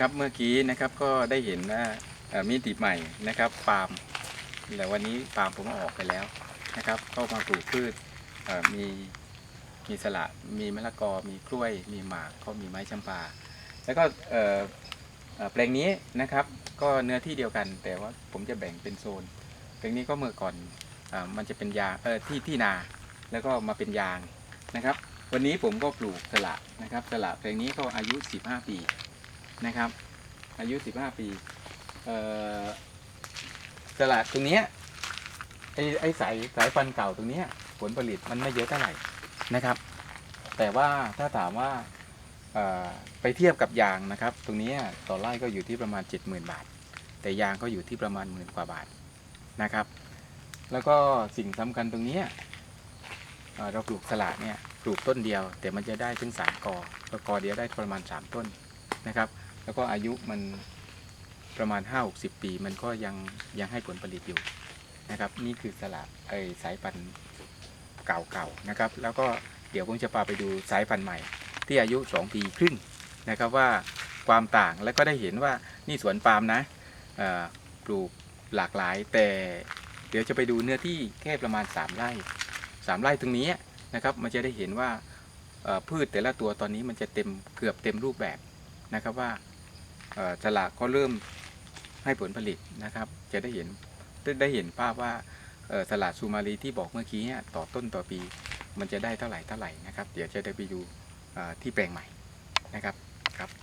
ครับเมื่อกี้นะครับก็ได้เห็นว่ามิติใหม่นะครับปาล์มแต่วันนี้ปาล์มผมออกไปแล้วนะครับก็มาปลูกพืชมีมีสละมีมะละกอมีกล้วย มีหมากก็มีไม้จำปา แล้วก็แปลงนี้นะครับ ก็เนื้อที่เดียวกัน แต่ว่าผมจะแบ่งเป็นโซนแปลงนี้ก็เมื่อก่อนอมันจะเป็นยาเออที่ที่นาแล้วก็มาเป็นยางนะครับ วันนี้ผมก็ปลูกสละนะครับสละแปลงนี้ก็อายุ 15 ปี นะครับ อายุ 15 ปีเอ่อสละตรงนี้ไอ้ไอ้สายสายฟันเก่าตรงนี้ผลผลิตมันไม่เยอะเท่าไหร่นะครับ แต่ว่าถ้าถามว่าไปเทียบกับยางนะครับ ตรงนี้ต่อไร่ก็อยู่ที่ประมาณ 70,000 บาท แต่ยางก็อยู่ที่ประมาณหมื่นกว่าบาทนะครับ แล้วก็สิ่งสำคัญตรงนี้เราปลูกสละเนี่ยปลูกต้นเดียว แต่มันจะได้ถึงสามกอกอเดียวได้ประมาณ 3 ต้น นะครับ แล้วก็อายุมันประมาณ 5 6 0 ปี มันก็ยังยังให้ผลผลิตอยู่นะครับ นี่คือสละไอสายพันธุ์เก่าๆนะครับ แล้วก็เดี๋ยวผมจะพาไปดูสายพันธุ์ใหม่ ที่อายุ 2 ปีครึ่งนะครับว่าความต่างแล้วก็ได้เห็นว่านี่สวนปาล์มนะปลูกหลากหลาย แต่เดี๋ยวจะไปดูเนื้อที่แค่ประมาณ 3 ไร่ 3 ไร่ตรงนี้นะครับ มันจะได้เห็นว่าพืชแต่ละตัวตอนนี้มันจะเต็มเกือบเต็มรูปแบบ นะครับว่าสลากก็เริ่มให้ผลผลิตนะครับ จะได้เห็นได้เห็นภาพว่าสลากซูมารีที่บอกเมื่อกี้เนี่ยต่อต้นต่อปี มันจะได้เท่าไหร่เท่าไหร่นะครับ เดี๋ยวจะได้ไปดูที่แปลงใหม่นะครับครับ